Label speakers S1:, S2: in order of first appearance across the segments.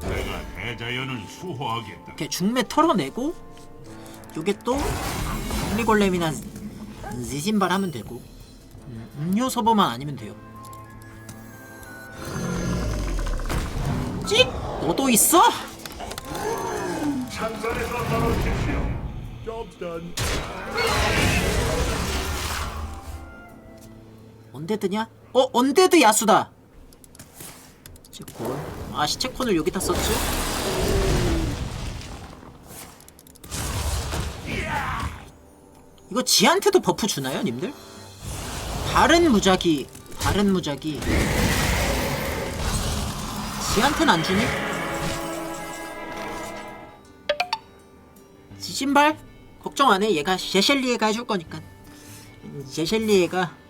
S1: 내가 대자연을 수호하겠다.
S2: 이렇게 중매 털어내고 요게 또 정리골렘이나 지진발 하면 되고 음, 음료 서버만 아니면 돼요 찍! 너도 있어? 언데드냐? 어? 언데드 야수다 시체콘 아 시체콘을 여기다 썼지? 이거 지한테도 버프 주나요, 님들? 다른 무작위, 다른 무작위. 지한테는 안 주니? 지신발? 걱정 안 해. 얘가 제셸리에가 해줄 거니까. 음, 제셸리에가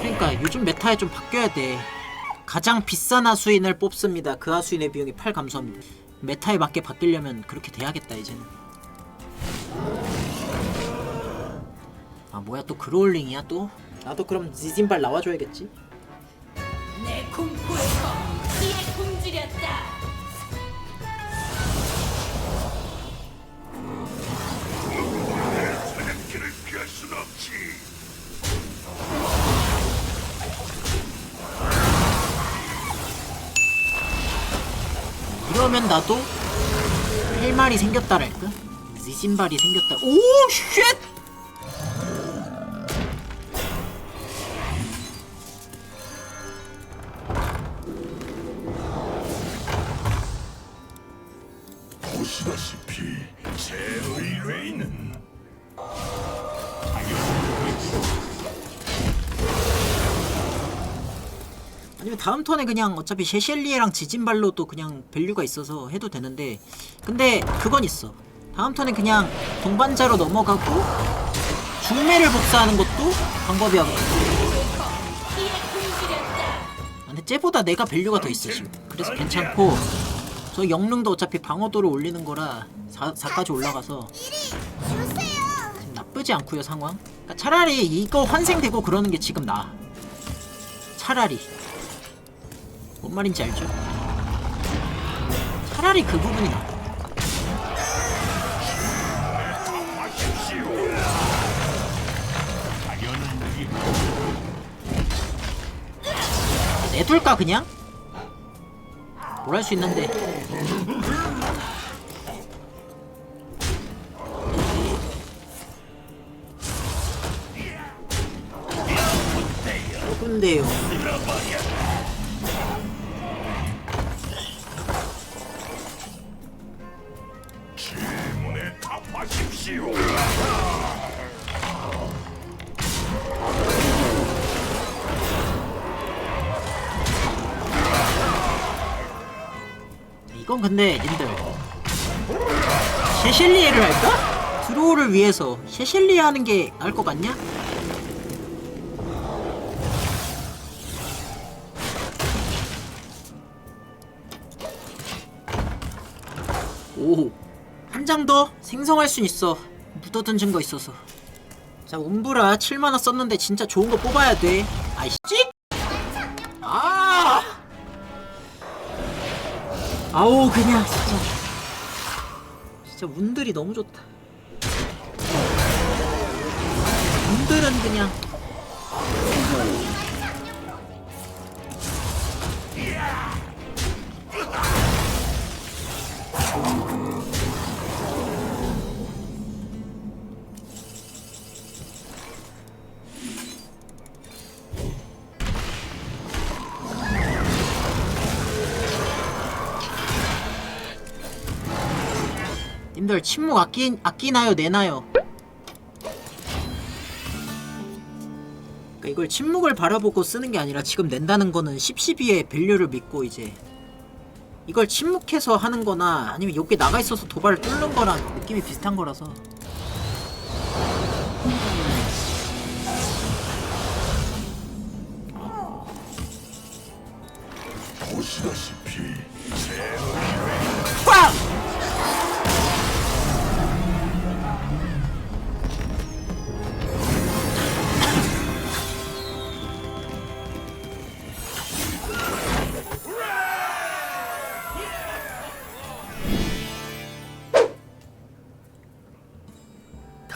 S2: 그러니까 요즘 메타에 좀 바뀌어야 돼. 가장 비싼 하수인을 뽑습니다. 그 하수인의 비용이 8 감소합니다. 메타에 맞게 바뀌려면 그렇게 돼야겠다 이제는. 아 뭐야 또 그로울링이야 또? 나도 그럼 지진발 나와줘야겠지. 이러면 나도 할 말이 생겼다랄까? 지진발이 생겼다. 오 쉣! 다음 턴에 그냥 어차피 셰셸리에랑 지진발로도 그냥 밸류가 있어서 해도 되는데 근데 그건 있어. 다음 턴에 그냥 동반자로 넘어가고 중매를 복사하는 것도 방법이야. 근데 쟤보다 내가 밸류가 더 있어 지금. 그래서 괜찮고 저 영릉도 어차피 방어도를 올리는 거라 4, 4까지 올라가서 나쁘지 않고요 상황. 그러니까 차라리 이거 환생되고 그러는 게 지금 나아 차라리 뭔 말인지 알죠? 차라리 그 부분이 나 내둘까 그냥? 뭘 할 수 있는데 이건 근데 님들 셰셸리에를 할까? 드로우를 위해서 셰셸리에 하는 게 나을 것 같냐? 오, 한 장 더 생성할 순 있어. 묻어둔 증거 있어서. 자, 움브라 7만원 썼는데 진짜 좋은 거 뽑아야 돼. 아이씨. 아! 아우, 그냥 진짜. 진짜 운들이 너무 좋다. 운들은 그냥. 님들 침묵 아끼, 아끼나요? 내나요? 그러니까 이걸 침묵을 바라보고 쓰는 게 아니라 지금 낸다는 거는 10, 12의 밸류를 믿고 이제 이걸 침묵해서 하는 거나 아니면 여기 나가 있어서 도발을 뚫는 거랑 느낌이 비슷한 거라서.
S1: 보시다시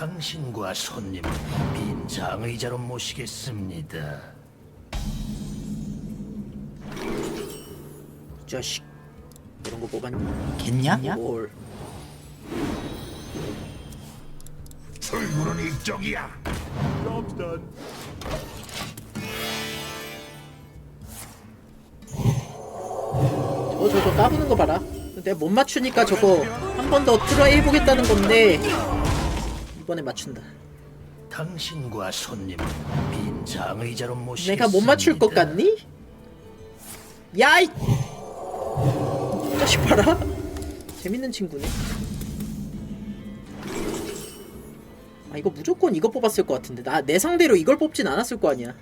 S3: 당신과 손님은 빈 장의자로 모시겠습니다.
S2: 이 자식 이런 거 뽑았니? 겠냐? 뭘
S1: 출구는 이쪽이야.
S2: 저거 저거 까부는 거 봐라 내가 못 맞추니까 저거 한 번 더 트라이 해보겠다는 건데 이번에 맞춘다
S3: 당신과 손님은 빈 장의자로 모시겠습니다.
S2: 내가 못 맞출 것 같니? 야이 자식 봐라 재밌는 친구네 아 이거 무조건 이거 뽑았을 것 같은데 나 내 상대로 이걸 뽑진 않았을 거 아니야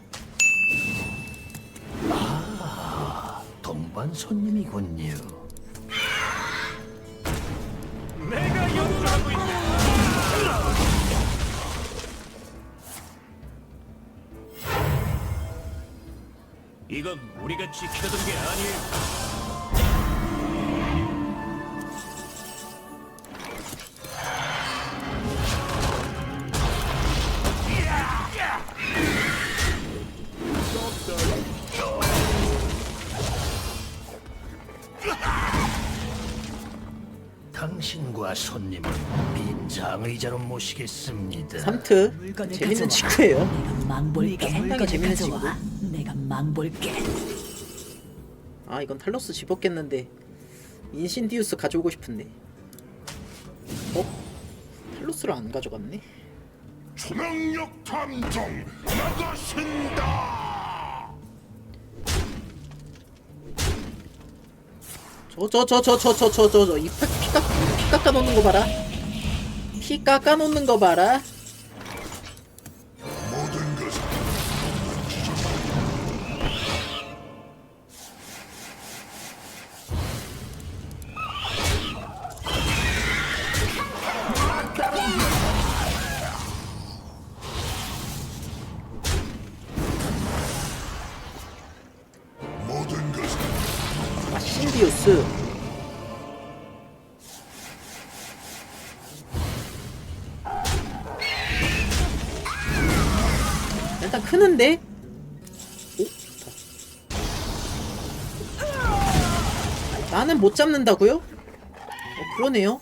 S3: 동반 손님이군요.
S1: 이건 우리가 지켜둔 게 아니에요.
S3: 당신과 손님은 빈 장의자로 모시겠습니다.
S2: 삼트 재밌는. 친구예요
S4: 망볼게.
S2: 상당히 재밌는.
S4: 내가 망볼게.
S2: 아 이건 탈로스 집었겠는데 인신디우스 가져오고 싶은데 어? 탈로스를 안 가져갔네?
S1: 초능력 탐정 나가신다.
S2: 저 저 저 저 저 저 저 저저이 피 깎, 피 깎아 놓는 거 봐라 피 깎아 놓는 거 봐라 신디우스. 일단 크는데? 오? 나는 못 잡는다고요? 어 그러네요.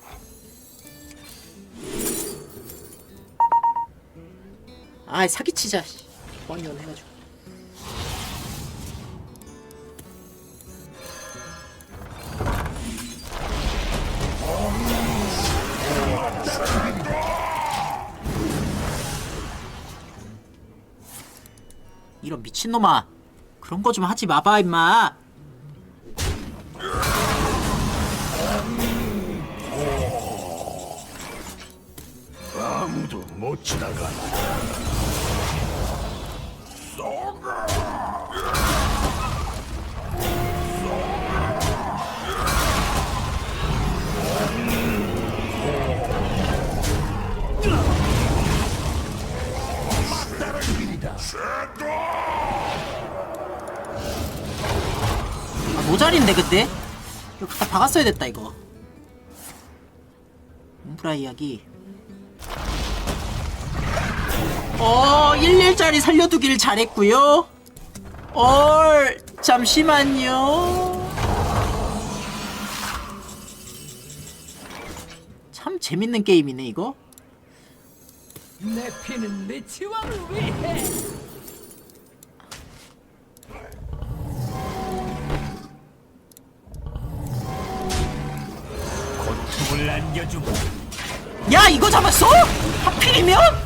S2: 아이 사기치자 뻥이원 해가지고 이런 미친놈아 그런 거 좀 하지 마봐 임마
S1: 아무도 못 지나가.
S2: 아 모자린데 근데? 이거 갖다 박았어야 됐다 이거. 옴프라 이야기. 어 11짜리 살려두길 잘했구요. 얼 잠시만요. 참 재밌는 게임이네 이거
S4: 내 피는 리치 왕을 위해.
S1: 고통을 안겨주고
S2: 야 이거 잡았어? 하필이면?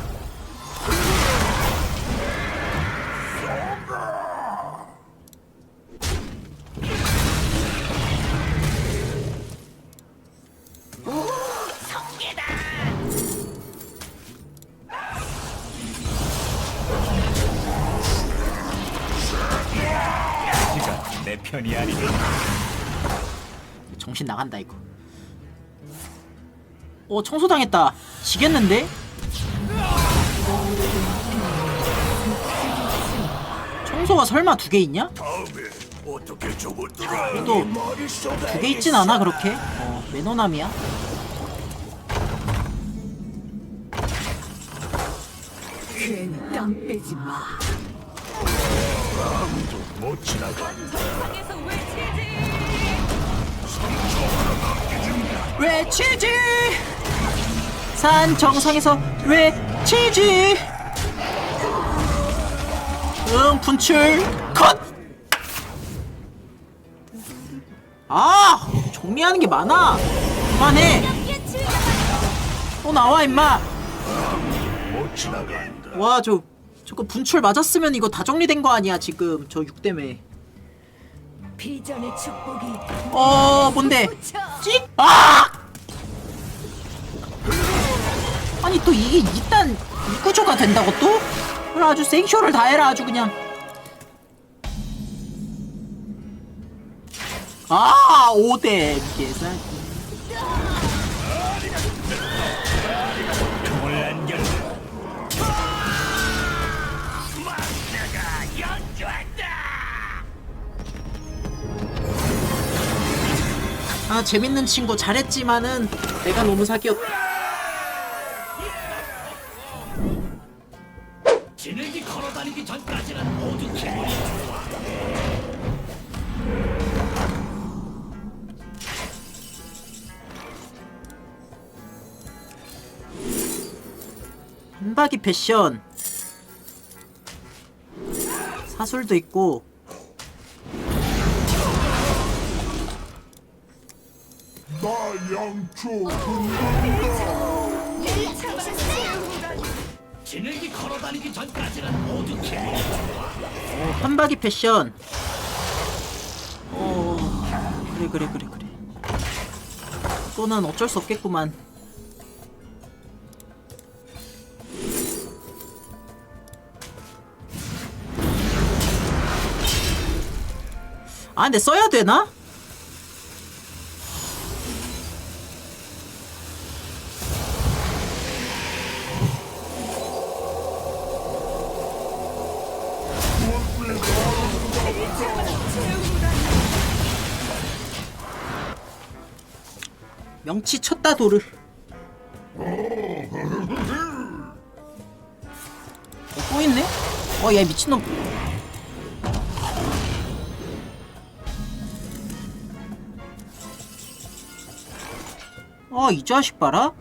S2: 나간다 이거. 어 청소당했다. 지겠는데? 청소가 설마 두 개 있냐? 그래도 두 개 있진 않아 그렇게. 어 매너남이야.
S4: 괜히 땀 빼지 마.
S3: 못 지나가.
S2: 외치지. 산 정상에서 외치지. 응 분출 컷! 아 정리하는 게 많아. 그만해. 또 나와 임마.
S3: 못 지나간다.
S2: 와저 저거 분출 맞았으면 이거 다 정리된 거 아니야 지금. 저6 때문에
S4: 비전의 축복이
S2: 어 뭔데 찍? 아! 아니 또 이게 이딴 구조가 된다고 또? 그래 아주 생쇼를 다 해라 아주 그냥 아 5대 계산 재밌는 친구 잘했지만은 내가 너무 사기였다
S1: 지ner기 걸어다니기 전까지는 모두 기분이 좋아.
S2: 한박이 패션 사술도 있고
S1: 지ner기 걸어다니기 전까지는 모두.
S2: 어, 한박이 패션. 어, 그래 그래 그래 그래. 또는 어쩔 수 없겠구만. 아 근데 써야 되나? 명치 쳤다 도르. 어, 또 있네? 어, 얘 미친놈. 아, 이 자식 봐라.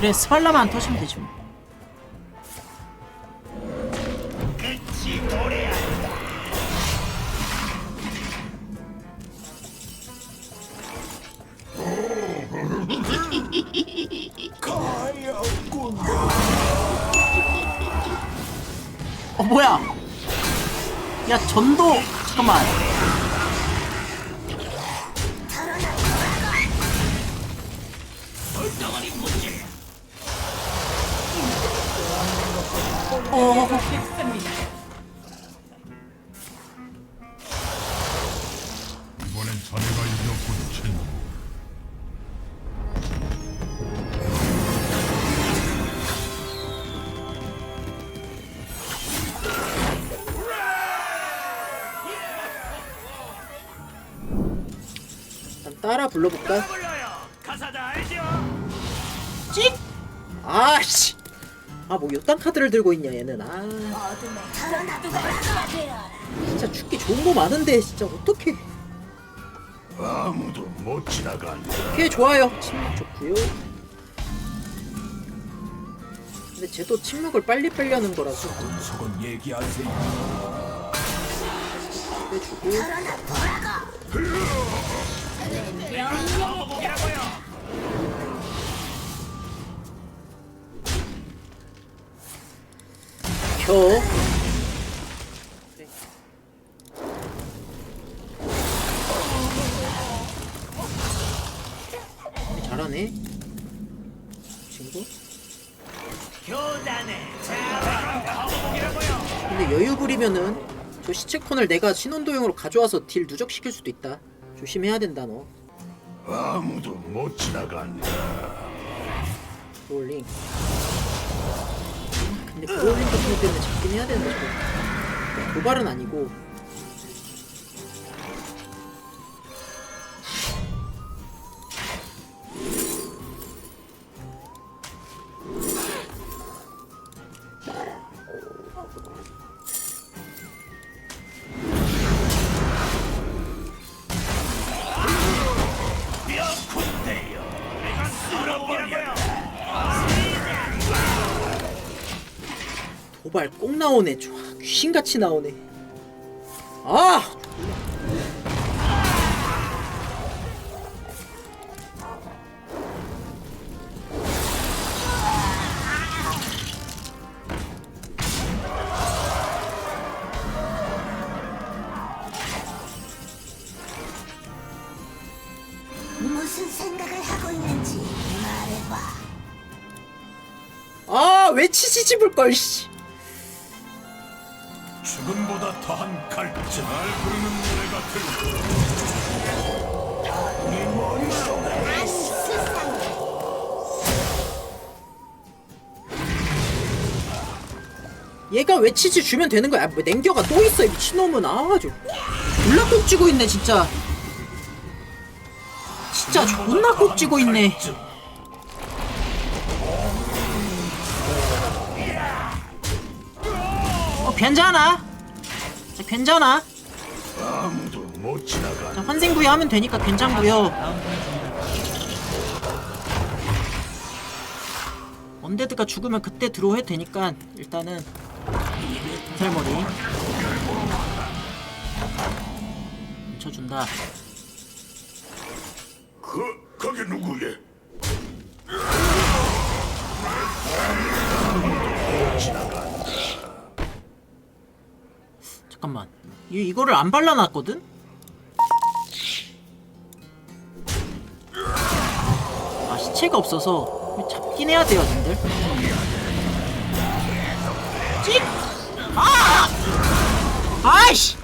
S2: 그래, 스발라만 터지면 되지 뭐. 어 뭐야? 야 전도 잠깐만. 어.
S5: 이번엔 자네가 이겼군, 친구.
S2: 일단 따라 불러볼까?
S1: 불러요. 가사 다 알죠?
S2: 찍! 아씨. 아 뭐 요딴 카드를 들고 있냐 얘는. 아
S6: 어둠에 털어놔두거라. 되어라.
S2: 진짜 죽기 좋은 거 많은데 진짜 어떻게?
S3: 아무도 못 지나간다.
S2: 오케이 좋아요. 침묵 좋고요. 근데 쟤도 침묵을 빨리 빼려는 거라서
S1: 속은 얘기하세요.
S2: 빼주고?
S1: 교단에 켜. 잘하네. 친구.
S2: 근데 여유 부리면은 저 시체콘을 내가 신혼도용으로 가져와서 딜 누적시킬 수도 있다. 조심해야 된다 너.
S3: 아무도 못 지나간다.
S2: 롤링. 근데 같은 거 때문에 잡긴 해야 되는데 저거. 도발은 아니고. 도발 꼭 나오네. 좋아. 귀신같이 나오네. 아!
S6: 무슨 생각을 하고 있는지 말해봐.
S2: 아, 왜 치지 집을 걸 씨.
S3: 더한 갈증. 날 부르는 노래 같은.
S2: 얘가 왜 치지 주면 되는 거야? 뭐 냉겨가 또 있어 이 미친놈은 아주 졸라 꼭 쥐고 있네 진짜 진짜 존나 꼭 쥐고 있네 어 괜찮아 자, 괜찮아
S3: 아무도 못 지나간다.
S2: 자, 환생부여 하면 되니까 괜찮고요 언데드가 죽으면 그때 들어오 해도 되니까 일단은 살머리 멈춰준다
S3: 그 그게 누구게?
S2: 잠깐만 이, 이거를 안 발라놨거든? 아 시체가 없어서 잡긴 해야 돼요 님들 찍! 아! 아이씨!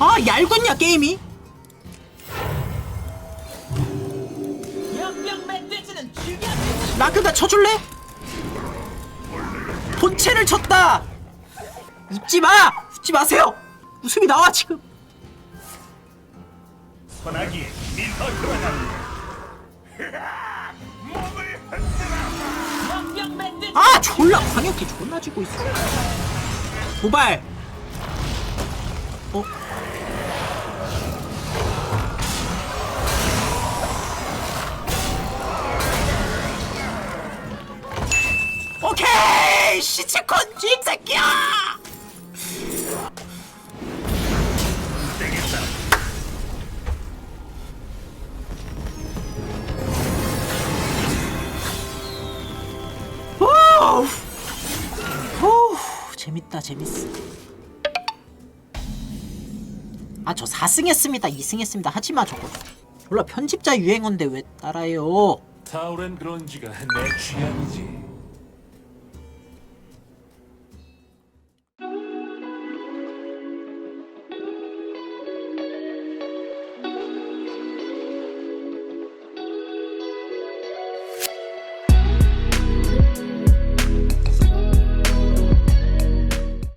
S2: 아 얄궂냐 게임이? 라크가 쳐줄래? 본체를 쳤다! 웃지 마! 웃지 마세요! 웃음이 나와 지금
S3: 소나기 밀어 들어간다. 몸을 흔들어.
S2: 아 졸라 광역기 존나 쥐고 있어 도발 어? 오케이 시체콘 쥐새끼야! 오우! 오 재밌다 재밌어. 아 저 4승 했습니다 2승 했습니다. 하지마 저거. 몰라 편집자 유행어인데 왜 따라해요?
S1: 타우렌 그런지가 내 취향이지.